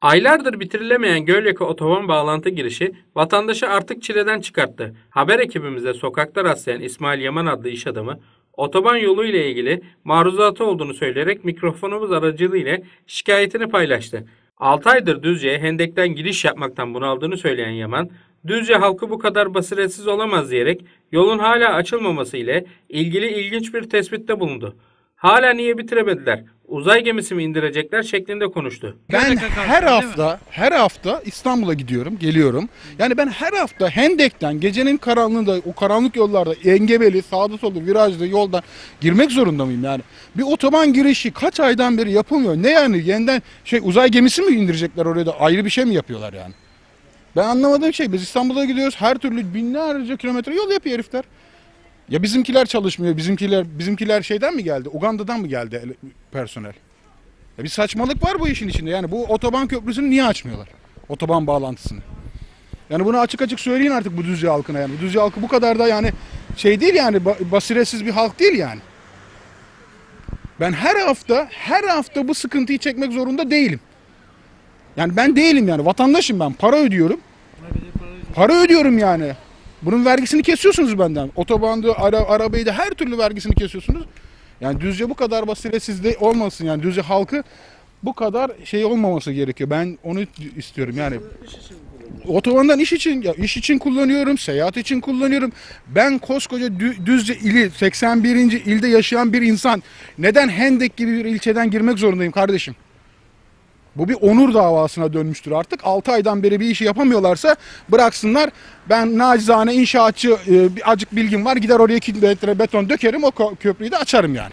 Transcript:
Aylardır bitirilemeyen Gölyaka otoban bağlantı girişi vatandaşı artık çileden çıkarttı. Haber ekibimize sokakta rastlayan İsmail Yaman adlı iş adamı otoban yolu ile ilgili maruzatı olduğunu söyleyerek mikrofonumuz aracılığıyla şikayetini paylaştı. 6 aydır Düzce'ye Hendek'ten giriş yapmaktan bunaldığını söyleyen Yaman, Düzce halkı bu kadar basiretsiz olamaz diyerek yolun hala açılmaması ile ilgili ilginç bir tespitte bulundu. Hala niye bitiremediler? Uzay gemisi mi indirecekler şeklinde konuştu. Ben her hafta her hafta İstanbul'a gidiyorum, geliyorum. Yani ben her hafta Hendek'ten gecenin karanlığında o karanlık yollarda engebeli, sağda solda virajlı yoldan girmek zorunda mıyım yani? Bir otoban girişi kaç aydan beri yapılmıyor. Ne yani yeniden şey uzay gemisi mi indirecekler oraya da ayrı bir şey mi yapıyorlar yani? Ben anlamadığım şey biz İstanbul'a gidiyoruz her türlü binlerce kilometre yol yapıyor herifler. Ya bizimkiler çalışmıyor. Bizimkiler bizimkiler şeyden mi geldi? Uganda'dan mı geldi personel? Ya bir saçmalık var bu işin içinde. Yani bu otoban köprüsünü niye açmıyorlar? Otoban bağlantısını. Yani bunu açık açık söyleyin artık bu Düzce halkına yani. Bu Düzce halkı bu kadar da yani şey değil yani ba- basiretsiz bir halk değil yani. Ben her hafta her hafta bu sıkıntıyı çekmek zorunda değilim. Yani ben değilim yani vatandaşım ben para ödüyorum. Para ödüyorum yani. Bunun vergisini kesiyorsunuz benden. Otobanda, ara, arabayı da her türlü vergisini kesiyorsunuz. Yani Düzce bu kadar basiretsiz de olmasın yani Düzce halkı bu kadar şey olmaması gerekiyor. Ben onu istiyorum yani. Otobandan iş için ya iş için kullanıyorum, seyahat için kullanıyorum. Ben koskoca Dü- Düzce ili 81. ilde yaşayan bir insan neden Hendek gibi bir ilçeden girmek zorundayım kardeşim? Bu bir onur davasına dönmüştür artık. 6 aydan beri bir işi yapamıyorlarsa bıraksınlar. Ben nacizane inşaatçı e, bir acık bilgim var. Gider oraya 2 metre beton dökerim o köprüyü de açarım yani.